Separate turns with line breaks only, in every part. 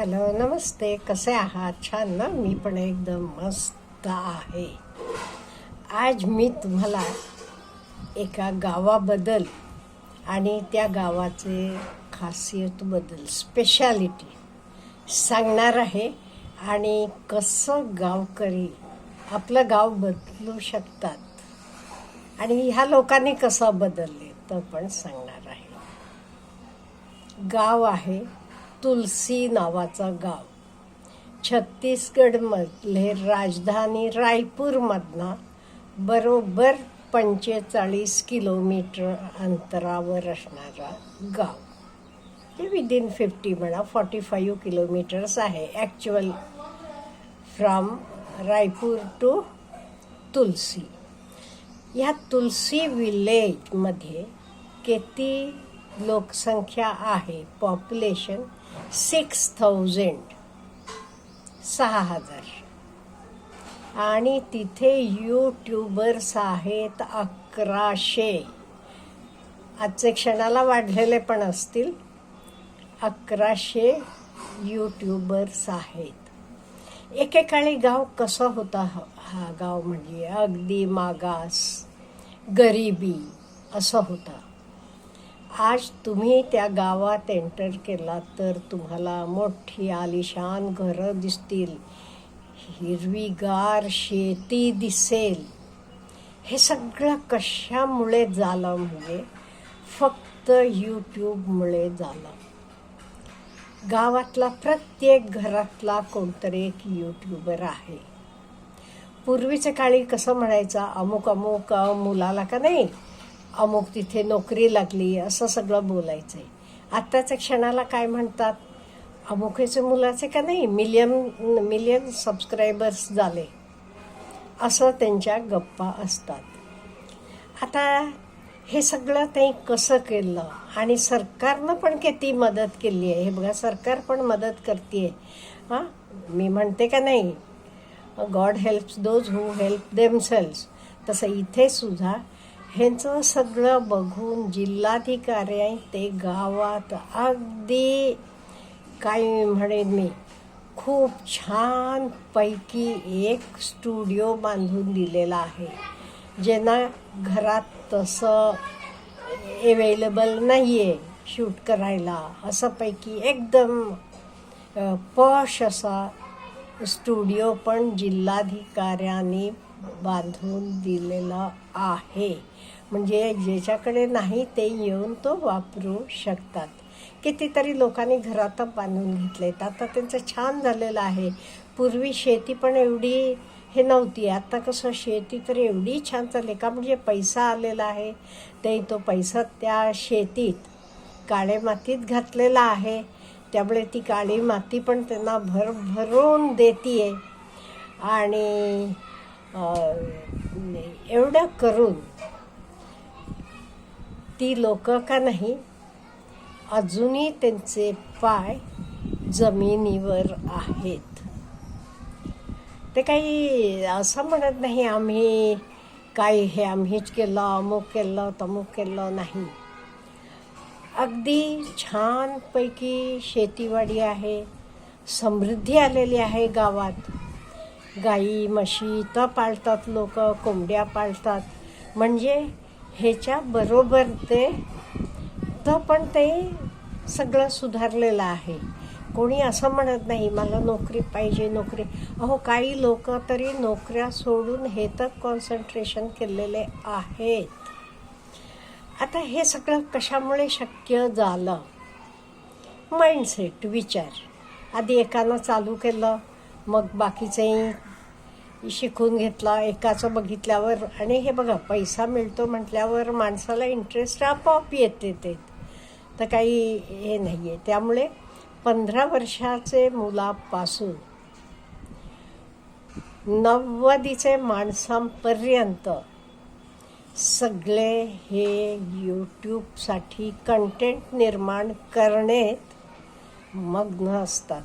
Hello नमस्ते. कसे आहात? छान ना? मी पण एकदम मस्त आहे. आज मी तुम्हाला एका गावाबद्दल आणि त्या गावाचे खासियतबद्दल स्पेशालिटी सांगणार आहे आणि कसं गावकरी आपलं गाव बदलू शकतात आणि ह्या लोकांनी कसं बदलले तर पण सांगणार आहे. गाव आहे तुलसी नावाचा गाव. छत्तीसगडमधले राजधानी रायपूरमधनं बरोबर पंचेचाळीस किलोमीटर अंतरावर असणारा गाव. हे विदिन फिफ्टी म्हणा फॉर्टी फाईव्ह किलोमीटर्स आहे. Actual from Raipur to Tulsi. ह्या तुलसी विलेजमध्ये किती लोकसंख्या आहे? Population six thousand. सहा हजार. आणि तिथे यूट्यूबर्स आहेत अकराशे. आजचे क्षणाला वाढलेले पण असतील. अकराशे यूट्यूबर्स आहेत. एकेकाळी गाव कसा होता हा हा गाव म्हणजे अगदी मागास गरिबी असं होता. आज तुम्ही त्या गावात एंटर केला तर तुम्हाला मोठी आलिशान घरं दिसतील. हिरवीगार शेती दिसेल. हे सगळं कशामुळे झालं म्हणजे फक्त यूट्यूबमुळे झालं. गावातला प्रत्येक घरातला कोणतरी एक यूट्यूबर आहे. पूर्वीच्या काळी कसं म्हणायचं अमुक अमुक मुलाला का नाही? अमुक तिथे नोकरी लागली असं सगळं बोलायचं आहे आत्ताच्या क्षणाला काय म्हणतात? अमुखेचे मुलाचे का नाही मिलियन मिलियन सबस्क्रायबर्स झाले. असं त्यांच्या गप्पा असतात. आता हे सगळं त्यांनी कसं केलं? आणि सरकारनं पण किती मदत केली आहे? हे बघा सरकार पण मदत करते हां? मी म्हणते का नाही God helps those who help themselves तसं इथे सुद्धा ह्यांचं सगळं बघून जिल्हाधिकारी ते गावात अगदी काय म्हणेन मी खूप छानपैकी एक स्टुडिओ बांधून दिलेला आहे. ज्यांना घरात तसं अवेलेबल नाही आहे शूट करायला. असं पैकी एकदम पॉश असा स्टुडिओ पण जिल्हाधिकाऱ्यांनी बांधून दिलेला आहे. म्हणजे ज्याच्याकडे नाही ते येऊन तो वापरू शकतात. कितीतरी लोकांनी घरात बांधून घेतलेत आता त्यांचं छान झालेलं आहे. पूर्वी शेती पण एवढी हे नव्हती. आता कसं शेती तर एवढी छान चालली. का म्हणजे पैसा आलेला आहे. ते तो पैसा त्या शेतीत काळे मातीत घातलेला आहे. त्यामुळे ती काळी माती पण त्यांना भर भरून देते आणि एवढं करून ती लोक का नाही अजूनही त्यांचे पाय जमिनीवर आहेत. ते काही असं म्हणत नाही आम्ही काही हे आम्हीच केलं अमुक केलं तमुक केलं नाही. अगदी छानपैकी शेतीवाडी आहे समृद्धी आलेली आहे गावात. गाई म्हशी तर पाळतात लोक कोंबड्या पाळतात. म्हणजे ह्याच्या बरोबर ते तर पण ते सगळं सुधारलेलं आहे. कोणी असं म्हणत नाही मला नोकरी पाहिजे नोकरी. अहो काही लोक तरी नोकऱ्या सोडून हे तर कॉन्सन्ट्रेशन केलेले आहेत. आता हे सगळं कशामुळे शक्य झालं? माइंडसेट विचार. आधी एकानं चालू केलं मग बाकीचंही शिकून घेतला एकाचं बघितल्यावर. आणि हे बघा पैसा मिळतो म्हटल्यावर माणसाला इंटरेस्ट आपोआप येते ते तर काही हे नाही आहे त्यामुळे पंधरा वर्षाचे मुलापासून नव्वदीचे माणसांपर्यंत सगळे हे यूट्यूबसाठी कंटेंट निर्माण करण्यात मग्न असतात.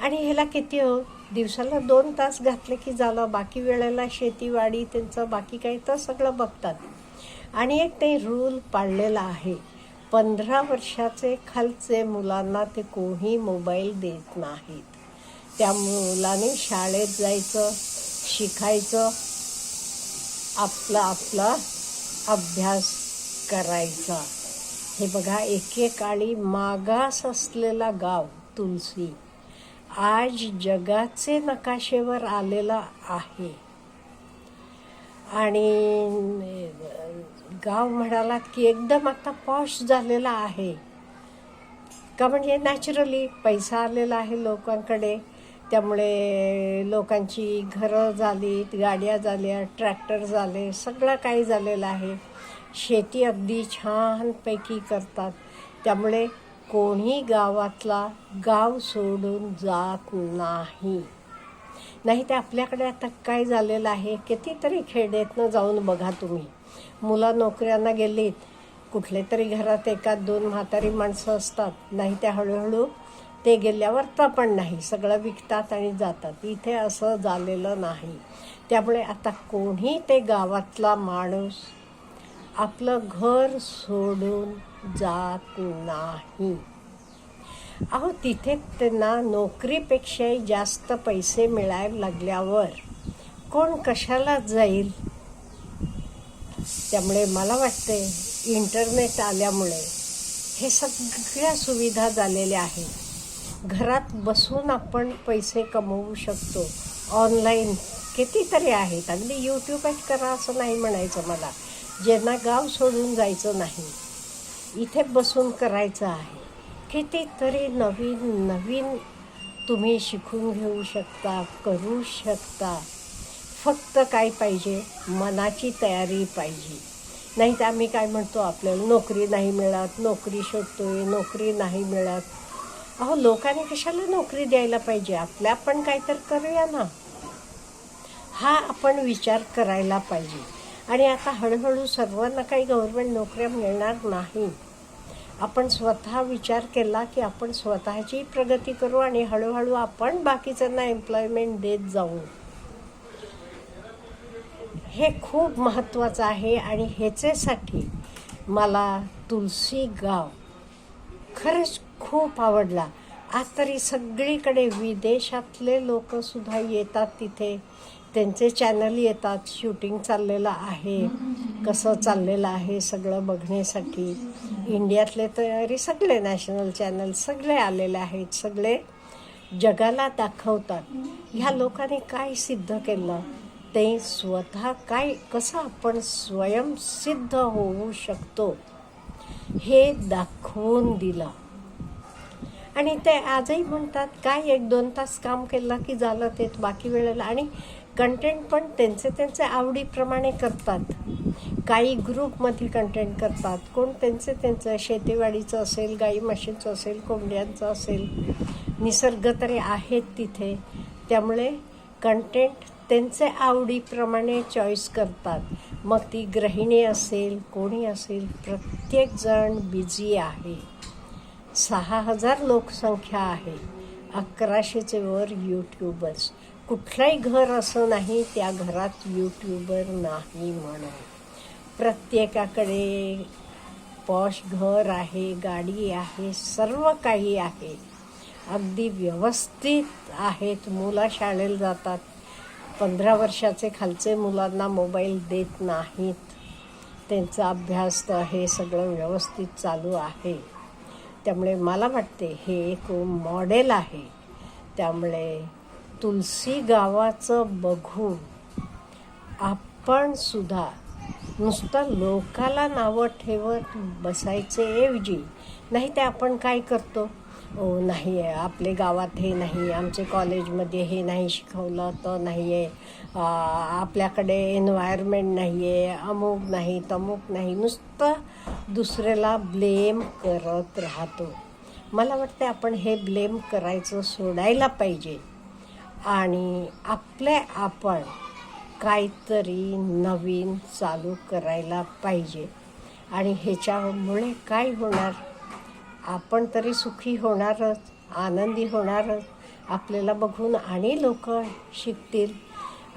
आणि ह्याला किती हो? दिवसाला दोन तास घातले की झालं. बाकी वेळेला शेतीवाडी त्यांचं बाकी काही तर सगळं बघतात. आणि एक ते रूल पाळलेला आहे. पंधरा वर्षाचे खालचे मुलांना ते कोणी मोबाईल देत नाहीत. त्या मुलाने शाळेत जायचं शिकायचं आपला आपला अभ्यास करायचा. हे बघा एकेकाळी मागास असलेला गाव तुलसी. आज जगाचे नकाशेवर आलेला आहे. आणि गाव म्हणालात की एकदम आता पॉश झालेला आहे. का म्हणजे नॅचरली पैसा आलेला आहे लोकांकडे. त्यामुळे लोकांची घरं झालीत गाड्या झाल्या ट्रॅक्टर झाले सगळं काही झालेलं आहे. शेती अगदी छानपैकी करतात. त्यामुळे कोणी गावातला गाव सोडून जात नाही. नाही ते आपल्याकडे आता काय झालेलं आहे? कितीतरी खेड्यातनं जाऊन बघा तुम्ही. मुलं नोकऱ्यांना गेलीत. कुठले तरी घरात एकात दोन म्हातारी माणसं असतात. नाही त्या हळूहळू ते गेल्यावर तर पण नाही. सगळं विकतात आणि जातात. इथे असं झालेलं नाही. त्यामुळे आता कोणी ते गावातला माणूस आपलं घर सोडून जात नाही. अहो तिथे त्यांना नोकरीपेक्षाही जास्त पैसे मिळायला लागल्यावर कोण कशाला जाईल? त्यामुळे मला वाटते इंटरनेट आल्यामुळे हे सगळ्या सुविधा झालेल्या आहेत. घरात बसून आपण पैसे कमवू शकतो. ऑनलाईन कितीतरी आहेत. अगदी यूट्यूबच करा असं नाही म्हणायचं मला. ज्यांना गाव सोडून जायचं नाही. इथे बसून करायचं आहे. कितीतरी नवीन नवीन तुम्ही शिकून घेऊ शकता करू शकता. फक्त काय पाहिजे? मनाची तयारी पाहिजे. नाही तर आम्ही काय म्हणतो आपल्याला नोकरी नाही मिळत नोकरी शोधतोय नोकरी नाही मिळत. अहो लोकांनी कशाला नोकरी द्यायला पाहिजे? आपल्या पण काहीतरी करूया ना. हा आपण विचार करायला पाहिजे. आणि आता हळूहळू सर्वांना काही गव्हर्मेंट नोकऱ्या मिळणार नाही. आपण स्वतः विचार केला की आपण स्वतःची प्रगती करू आणि हळूहळू आपण बाकीच्यांना एम्प्लॉयमेंट देत जाऊ. हे खूप महत्त्वाचं आहे आणि ह्याच्यासाठी मला तुलसी गाव खरंच खूप आवडला. आज तरी सगळीकडे विदेशातले लोकसुद्धा येतात तिथे. त्यांचे चॅनल येतात शूटिंग चाललेलं आहे कसं चाललेलं आहे सगळं बघण्यासाठी. इंडियातले तरी सगळे नॅशनल चॅनल सगळे आलेले आहेत सगळे जगाला दाखवतात. ह्या लोकांनी काय सिद्ध केलं? ते स्वतः काय कसं आपण स्वयंसिद्ध होऊ शकतो हे दाखवून दिलं. आणि ते आजही म्हणतात काय एक दोन तास काम केलं की झालं ते बाकी वेळेला. आणि कंटेंट पण त्यांचे त्यांचे आवडीप्रमाणे करतात. काही ग्रुपमध्ये कंटेंट करतात. कोण त्यांचे त्यांचं शेतीवाडीचं असेल गाई म्हशींचं असेल कोंबड्यांचं असेल निसर्ग तरी आहेत तिथे. त्यामुळे कंटेंट त्यांचे आवडीप्रमाणे चॉईस करतात. मग ती गृहिणी असेल कोणी असेल प्रत्येकजण बिझी आहे. सहा हजार लोकसंख्या आहे. अकराशेचे वर यूट्यूबर्स कुठलंही घर असं नाही त्या घरात यूट्यूबर नाही म्हणून. प्रत्येकाकडे पॉश घर आहे गाडी आहे सर्व काही आहे. अगदी व्यवस्थित आहेत. मुलं शाळेला जातात. पंधरा वर्षाचे खालचे मुलांना मोबाईल देत नाहीत. त्यांचा अभ्यास हे सगळं व्यवस्थित चालू आहे. त्यामुळे मला वाटते हे एक मॉडेल आहे. त्यामुळे तुलसी गावाचं बघून आपण सुद्धा नुसतं लोकाला नावं ठेवत बसायचे ऐवजी नाही ते आपण काय करतो? ओ नाही आहे आपले गावात हे नाही आमचे कॉलेजमध्ये हे नाही शिकवलं तर नाही आहे. आपल्याकडे एन्व्हायरमेंट नाही आहे अमुक नाही तमुक नाही. नुसतं दुसऱ्याला ब्लेम करत राहतो. मला वाटते आपण हे ब्लेम करायचं सोडायला पाहिजे. आणि आपले आपण काहीतरी नवीन चालू करायला पाहिजे. आणि ह्याच्यामुळे काय होणार? आपण तरी सुखी होणारच आनंदी होणारच. आपल्याला बघून आणि लोक शिकतील.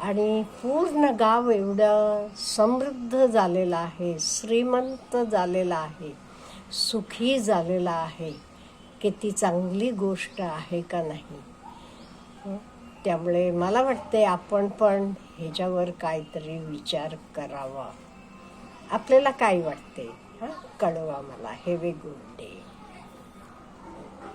आणि पूर्ण गाव एवढं समृद्ध झालेलं आहे श्रीमंत झालेलं आहे सुखी झालेला आहे. किती चांगली गोष्ट आहे का नाही? त्यामुळे मला वाटते आपण पण ह्याच्यावर काहीतरी विचार करावा. आपल्याला काय वाटते हां? कळवा मला. हे गुड डे